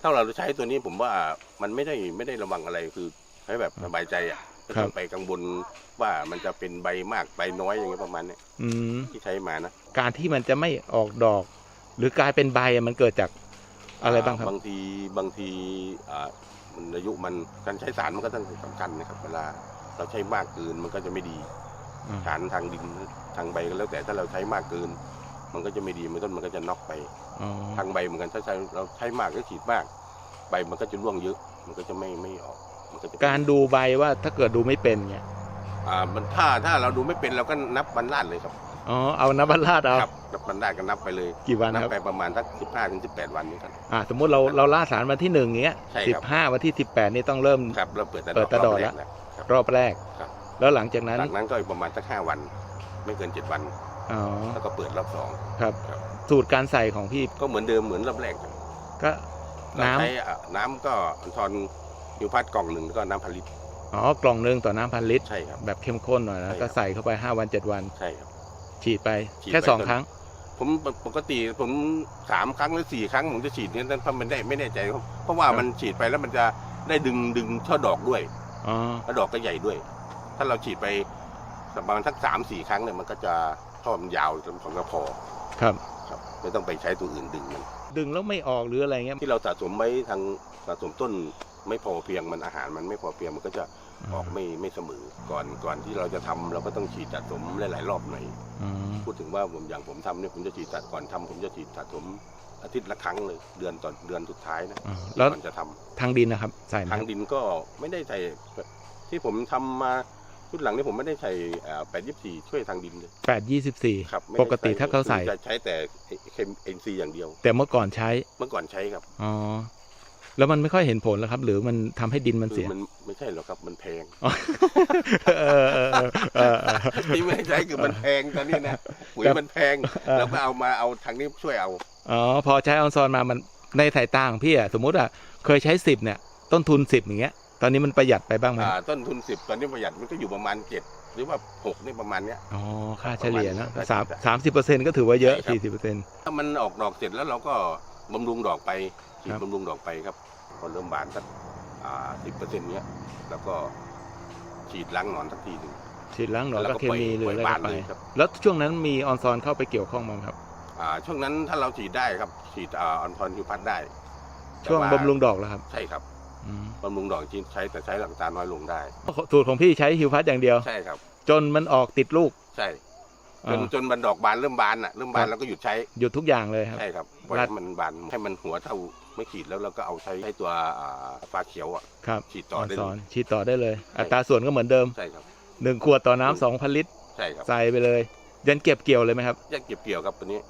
ถ้าเราใช้ตัวนี้ผมว่ามันไม่ได้ไม่ได้ระวังอะไรคือใช้แบบสบายใจอะไม่ต้องไปกังวลว่ามันจะเป็นใบมากใบน้อยอย่างเงี้ยประมาณเนี้ยอืมที่ใช้มานะการที่มันจะไม่ออกดอก หรือกลายเป็นใบอะมันเกิดจากอะไรบ้างครับบางทีบางทีอ่ามันอายุมันการใช้สารมันก็ต้องสำคัญนะครับ เวลาเราใช้มากเกินมันก็จะไม่ดีอืมสารทางดินทางใบก็แล้วแต่ถ้าเราใช้มากเกิน มันก็จะไม่ดีมันต้นมันก็จะน็อกไปอ๋อทางใบเหมือนกันถ้าใช้เราใช้มากก็ฉีดมาก ใบมันก็จะร่วงเยอะ มันก็จะไม่ไม่ออก มันก็จะการดูใบว่าถ้าเกิดดูไม่เป็นเนี่ยอ่ามันถ้าถ้าเราดูไม่เป็นเราก็นับวันลาดเลยครับอ๋อเอาน้ำบัลลาดเอาครับนับวันลาดก็นับไปเลยกี่วันนับครับไปประมาณสักสิบห้าถึงสิบแปดวันนี้ครับอ่าสมมุติเราเราล่าสารวันที่หนึ่งเงี้ยใช่สิครับบห้าวันที่สิบแปดนี่ต้องเริ่มครับเราเปิดแต่เปิดแต่ดอกรบแล้วรกครับรอบแรกครับแล้วหลังจากนั้นหลังนั้นก็อีกประมาณสักห้าวัน ไม่เกินเจ็ดวัน อ๋อแล้วก็เปิดรอบสองครับ ครับ สูตรการใส่ของพี่ก็เหมือนเดิมเหมือนรอบแรกครับก็เราน้ำใช้อะน้ำก็อันทอนยูพัดกล่องหนึ่งแล้วก็น้ำผลิตอ๋อกล่องหนึ่งต่อน้ำพันลิตร ใช่ครับ แบบเข้มข้นหน่อยนะใช่ครับก็ใส่เข้าไปห้าวันเจ็ดวัน ใช่ครับ ฉีดไปฉีดแค่ ไปสองจนครั้ง ผมปกติผมสามครั้งหรือสี่ครั้งผมจะฉีดเนี่ยนั้นเพราะมันได้ไม่แน่ใจครับเพราะว่าครับ มันฉีดไปแล้วมันจะได้ดึงดึงช่อดอกด้วยอ๋อ แล้วดอกก็ใหญ่ด้วย ถ้าเราฉีดไป ประมาณสักสามสี่ครั้งเนี่ยมันก็จะช่อมันยาวของกระพอครับ ครับ ไม่ต้องไปใช้ตัวอื่นดึงมันดึงแล้วไม่ออกหรืออะไรเงี้ย ที่เราสะสมไว้ทางสะสมต้นไม่พอเพียงมันอาหารมันไม่พอเพียงมันก็จะออกไม่ไม่เสมอก่อนก่อนที่เราจะทำเราก็ต้องฉีดสะสมหลายๆรอบหน่อยอืมพูดถึงว่าผมอย่างผมทำเนี่ยผมจะฉีดสัดก่อนทำผมจะฉีดสะสมอาทิตย์ละครั้งเลยเดือนต่อเดือนสุดท้ายนะอ่าแล้วก่อนจะทำทางดินนะครับ ใส่ไหมทางดินก็ไม่ได้ใส่ที่ผมทำมา ชุดหลังนี่ผมไม่ได้ใส่แปดยี่สี่ช่วยทางดินเลยแปดยี่สิบสี่ครับไม่ได้ปกติถ้าเขาใส่จะใช้แต่เคมเอ็นซีอย่างเดียว แต่เมื่อก่อนใช้เมื่อก่อนใช้ครับอ๋อแล้วมันไม่ค่อยเห็นผลแล้วครับ หรือมันทำให้ดินมันคืเสีอยมันไม่ใช่หรอกครับมันแพงอ๋อเออเออเออเออเออที่ไม่ได้ใช้คือมันแพงตอนนี้นะปุ๋ยครับมันแพงเออแล้วก็เอามาเอาทางนี้ช่วยเอาอ๋อพอใช้ออนซอนมามันในสายตาของพี่อะสมมุติอะเคยใช้สิบเนี่ย ต้นทุนสิบอย่างเงี้ย ตอนนี้มันประหยัดไปบ้างไหมอ่าต้นทุนสิบตอนนี้ประหยัดมันก็อยู่ประมาณเจ็ดหรือว่าหกนี่ประมาณเนี้ยอ๋อค่าเฉลี่ยนะประมาณสามใช่สามสิบเปอร์เซ็นก็ถือว่าเยอะใช่ครับสี่สิบเปอร์เซ็นถ้ามันออกดอกเสร็จแล้วเราก็บำรุงดอกไปฉีดครับบำรุงดอกไปครับพอเริ่มบานสักอ่าสิบเปอร์เซ็นต์เนี้ยแล้วก็ฉีดล้างหนอนสักทีหนึ่งฉีดล้างหนอนแล้วก็ก็เคมีหรืออะไรปล่อยก็ไปบานเลยครับแล้วช่วงนั้นมีออนซอนเข้าไปเกี่ยวข้องมั้งครับอ่าช่วงนั้นถ้าเราฉีดได้ครับฉีดอ่าออนทอนยูพัดได้ ช่วงแต่าบำรุงดอกแล้วครับ ใช่ครับอืม บำรุงดอกใช้แต่ใช้หลังตาน้อยลงได้ สูตรของพี่ใช้ฮิวพัดอย่างเดียว ใช่ครับ จนมันออกติดลูก ใช่ จนอ่าจนมันดอกบานเริ่มบานอะ เริ่มบาครันบแล้วก็หยุดใช้ หยุดทุกอย่างเลยครับ ใช่ครับปล่อยรัดให้มันบานให้มันหัวเท่าไม่ขีดแล้วเราก็เอาใช้ให้ตัวอ่าฟ้าเขียวอะครับฉีดต่อได้นเลซอนยฉีดต่อได้เลยใช่อัตราส่วนก็เหมือนเดิม ใช่ครับหนึ่งขวดต่อน้ำสองพันลิตร ใช่ครับ ใส่ไปเลย ยันเก็บเกี่ยวเลยไหมครับแยกเก็บเกี่ยวครับตัวนี้